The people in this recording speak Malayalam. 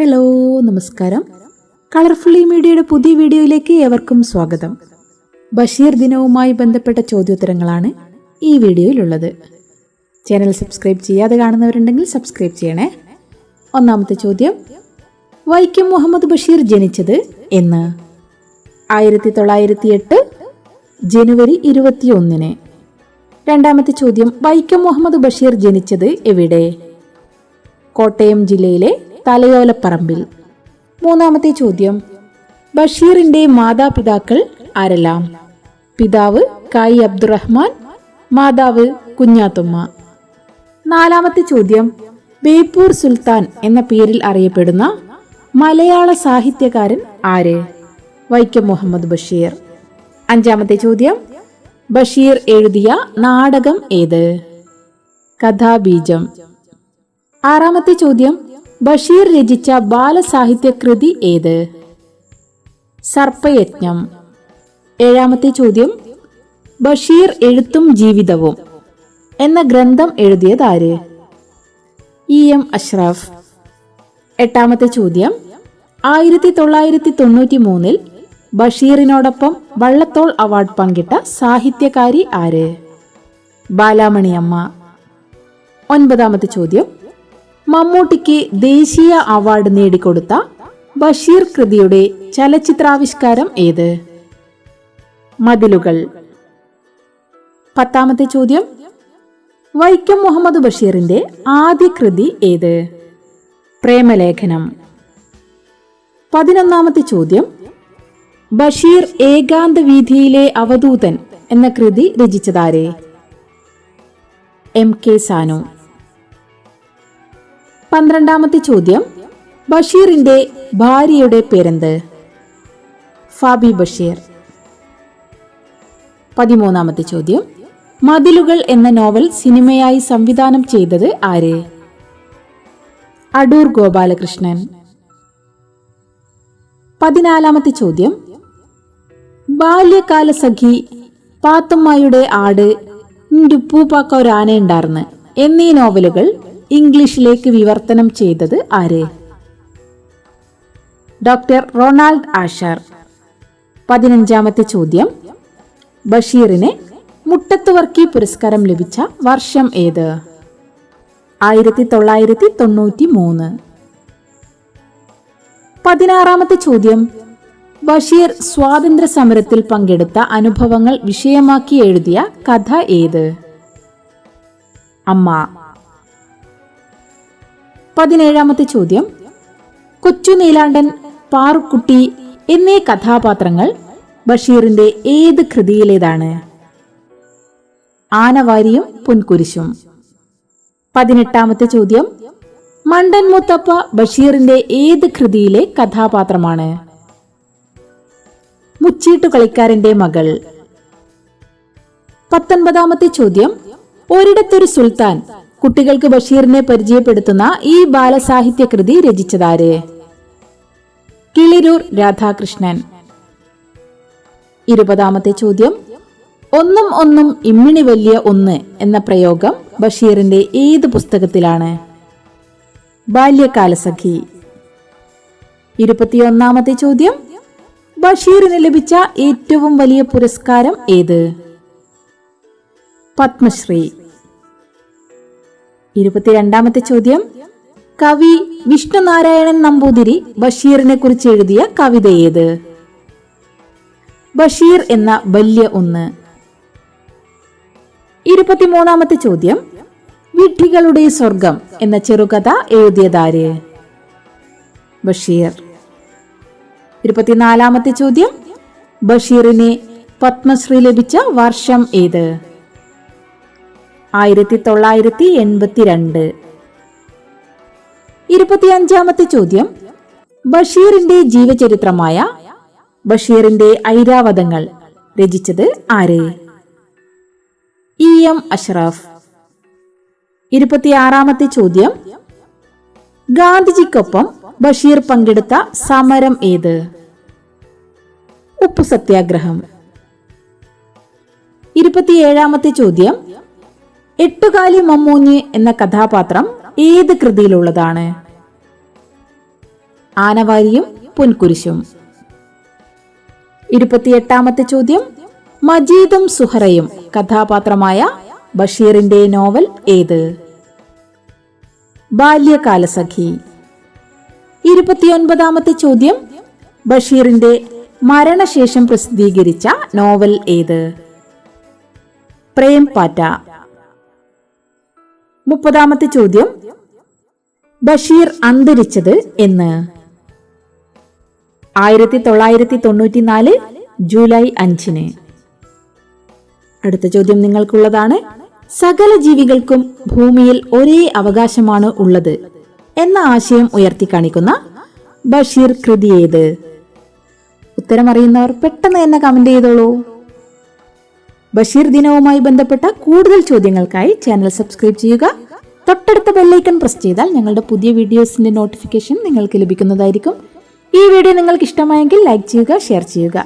ഹലോ നമസ്കാരം. കളർഫുള്ളി മീഡിയയുടെ പുതിയ വീഡിയോയിലേക്ക് ഏവർക്കും സ്വാഗതം. ബഷീർ ദിനവുമായി ബന്ധപ്പെട്ട ചോദ്യോത്തരങ്ങളാണ് ഈ വീഡിയോയിലുള്ളത്. ചാനൽ സബ്സ്ക്രൈബ് ചെയ്യാതെ കാണുന്നവരുണ്ടെങ്കിൽ സബ്സ്ക്രൈബ് ചെയ്യണേ. ഒന്നാമത്തെ ചോദ്യം വൈക്കം മുഹമ്മദ് ബഷീർ ജനിച്ചത് എന്ന്. ആയിരത്തി തൊള്ളായിരത്തി എട്ട് ജനുവരി ഇരുപത്തിയൊന്നിന്. രണ്ടാമത്തെ ചോദ്യം വൈക്കം മുഹമ്മദ് ബഷീർ ജനിച്ചത് എവിടെ? കോട്ടയം ജില്ലയിലെ തലയോലപ്പറമ്പിൽ. മൂന്നാമത്തെ ചോദ്യം. ബഷീറിന്റെ മാതാപിതാക്കൾ ആരെല്ലാം? പിതാവ് കായി അബ്ദുറഹ്മാൻ മാതാവ് കുഞ്ഞാത്തുമ്മ. നാലാമത്തെ ചോദ്യം. ബേപ്പൂർ സുൽത്താൻ എന്ന പേരിൽ അറിയപ്പെടുന്ന മലയാള സാഹിത്യകാരൻ ആര്? വൈക്കം മുഹമ്മദ് ബഷീർ. അഞ്ചാമത്തെ ചോദ്യം. ബഷീർ എഴുതിയ നാടകം ഏത്? കഥാബീജം. ആറാമത്തെ ചോദ്യം. ബഷീർ രചിച്ച ബാലസാഹിത്യ കൃതി ഏത്? സർപ്പയജ്ഞം. ഏഴാമത്തെ ചോദ്യം ബഷീർ എഴുത്തും ജീവിതവും എന്ന ഗ്രന്ഥം എഴുതിയതാര് ഇ എം അഷ്റഫ്. എട്ടാമത്തെ ചോദ്യം ആയിരത്തി തൊള്ളായിരത്തി തൊണ്ണൂറ്റി മൂന്നിൽ ബഷീറിനോടൊപ്പം വള്ളത്തോൾ അവാർഡ് പങ്കിട്ട സാഹിത്യകാരി ആര്? ബാലാമണിയമ്മ. ഒൻപതാമത്തെ ചോദ്യം മമ്മൂട്ടിക്ക് ദേശീയ അവാർഡ് നേടിക്കൊടുത്ത ബഷീർ കൃതിയുടെ ചലച്ചിത്രാവിഷ്കാരം ഏത്? മതിലുകൾ. പത്താമത്തെ ചോദ്യം. വൈക്കം മുഹമ്മദ് ബഷീറിന്റെ ആദ്യ കൃതി ഏത്? പ്രേമലേഖനം. പതിനൊന്നാമത്തെ ചോദ്യം. ബഷീർ ഏകാന്ത വീഥിയിലെ അവധൂതൻ എന്ന കൃതി രചിച്ചതാരെ? M K Sanu. പന്ത്രണ്ടാമത്തെ ചോദ്യം. ബഷീറിന്റെ ഭാര്യയുടെ പേരെന്ത്? ഫാബി ബഷീർ. പതിമൂന്നാമത്തെ ചോദ്യം. മതിലുകൾ എന്ന നോവൽ സിനിമയായി സംവിധാനം ചെയ്തത് ആര്? അടൂർ ഗോപാലകൃഷ്ണൻ. പതിനാലാമത്തെ ചോദ്യം. ബാല്യകാല സഖി പാത്തുമ്മയുടെ ആട് ഒരു ആനയുണ്ടായിരുന്നു എന്നീ നോവലുകൾ ഇംഗ്ലീഷിലേക്ക് വിവർത്തനം ചെയ്തത് ആര്? Doctor Ronald Asher. പതിനഞ്ചാമത്തെ ചോദ്യം. ബഷീറിന് മുട്ടത്തുവർക്കി പുരസ്കാരം ലഭിച്ച വർഷം ഏത്? ആയിരത്തി തൊള്ളായിരത്തി തൊണ്ണൂറ്റി മൂന്ന് പതിനാറാമത്തെ ചോദ്യം. ബഷീർ സ്വാതന്ത്ര്യ സമരത്തിൽ പങ്കെടുത്ത അനുഭവങ്ങൾ വിഷയമാക്കി എഴുതിയ കഥ ഏത്? അമ്മ. പതിനേഴാമത്തെ ചോദ്യം. കൊച്ചു നീലാണ്ടൻ പാറുക്കുട്ടി എന്നീ കഥാപാത്രങ്ങൾ ബഷീറിന്റെ ഏത് കൃതിയിലേതാണ്? ആനവാരിയും പുൻകുരിശും. പതിനെട്ടാമത്തെ ചോദ്യം. മണ്ടൻ മുത്തപ്പ ബഷീറിന്റെ ഏത് കൃതിയിലെ കഥാപാത്രമാണ്? മുച്ചീട്ടു കളിക്കാരന്റെ മകൾ. പത്തൊൻപതാമത്തെ ചോദ്യം. ഒരിടത്തൊരു സുൽത്താൻ കുട്ടികൾക്ക് ബഷീറിനെ പരിചയപ്പെടുത്തുന്ന ഈ ബാലസാഹിത്യ കൃതി രചിച്ചതാര്? കിളിരൂർ രാധാകൃഷ്ണൻ. ഇരുപതാമത്തെ ചോദ്യം. ഒന്നും ഒന്നും ഇമ്മിണി വലിയ ഒന്ന് എന്ന പ്രയോഗം ബഷീറിന്റെ ഏത് പുസ്തകത്തിലാണ്? ബാല്യകാലസഖി. ഇരുപത്തിയൊന്നാമത്തെ ചോദ്യം. ബഷീറിന് ലഭിച്ച ഏറ്റവും വലിയ പുരസ്കാരം ഏത്? പത്മശ്രീ. ഇരുപത്തിരണ്ടാമത്തെ ചോദ്യം. കവി വിഷ്ണുനാരായണൻ നമ്പൂതിരി ബഷീറിനെ കുറിച്ച് എഴുതിയ കവിത ഏത്? ബഷീർ എന്ന വല്യ ഒന്ന്. ഇരുപത്തിമൂന്നാമത്തെ ചോദ്യം. വിഡ്ഢികളുടെ സ്വർഗം എന്ന ചെറുകഥ എഴുതിയതാര് ബഷീർ. ഇരുപത്തിനാലാമത്തെ ചോദ്യം. ബഷീറിന് പത്മശ്രീ ലഭിച്ച വർഷം ഏത്? ആയിരത്തി തൊള്ളായിരത്തി എൺപത്തിരണ്ട് ഇരുപത്തിയഞ്ചാമത്തെ ചോദ്യം. ബഷീറിന്റെ ജീവചരിത്രമായ ബഷീറിന്റെ ഐരാവതങ്ങൾ രചിച്ചത് ആര്? E M Ashraf. ഇരുപത്തിയാറാമത്തെ ചോദ്യം. ഗാന്ധിജിക്കൊപ്പം ബഷീർ പങ്കെടുത്ത സമരം ഏത്? ഉപ്പു സത്യാഗ്രഹം ഇരുപത്തിയേഴാമത്തെ ചോദ്യം. എട്ടുകാലി മമ്മൂഞ്ഞ് എന്ന കഥാപാത്രം ഏത് കൃതിയിലുള്ളതാണ്? ആനവാരിയും പൊൻകുരിശും. ഇരുപത്തിയെട്ടാമത്തെ ചോദ്യം മജീദും സുഹറയും കഥാപാത്രമായ ബഷീറിന്റെ നോവൽ ഏത്? ബാല്യകാലസഖി. ഇരുപത്തിയൊൻപതാമത്തെ ചോദ്യം ബഷീറിന്റെ മരണശേഷം പ്രസിദ്ധീകരിച്ച നോവൽ ഏത്? പ്രേം പാറ്റ മുപ്പതാമത്തെ ചോദ്യം. ബഷീർ അന്തരിച്ചത് എന്ന്. ആയിരത്തി തൊള്ളായിരത്തി തൊണ്ണൂറ്റിനാല് ജൂലൈ അഞ്ചിന്. അടുത്ത ചോദ്യം നിങ്ങൾക്കുള്ളതാണ്. സകല ജീവികൾക്കും ഭൂമിയിൽ ഒരേ അവകാശമാണ് ഉള്ളത് എന്ന ആശയം ഉയർത്തി കാണിക്കുന്ന ബഷീർ കൃതി ഏത്? ഉത്തരം അറിയുന്നവർ പെട്ടെന്ന് തന്നെ കമന്റ് ചെയ്തോളൂ. ബഷീർ ദിനവുമായി ബന്ധപ്പെട്ട കൂടുതൽ ചോദ്യങ്ങൾക്കായി ചാനൽ സബ്സ്ക്രൈബ് ചെയ്യുക. തൊട്ടടുത്ത ബെല്ലൈക്കൺ പ്രസ് ചെയ്താൽ ഞങ്ങളുടെ പുതിയ വീഡിയോസിന്റെ നോട്ടിഫിക്കേഷൻ നിങ്ങൾക്ക് ലഭിക്കുന്നതായിരിക്കും. ഈ വീഡിയോ നിങ്ങൾക്ക് ഇഷ്ടമായെങ്കിൽ ലൈക്ക് ചെയ്യുക ഷെയർ ചെയ്യുക.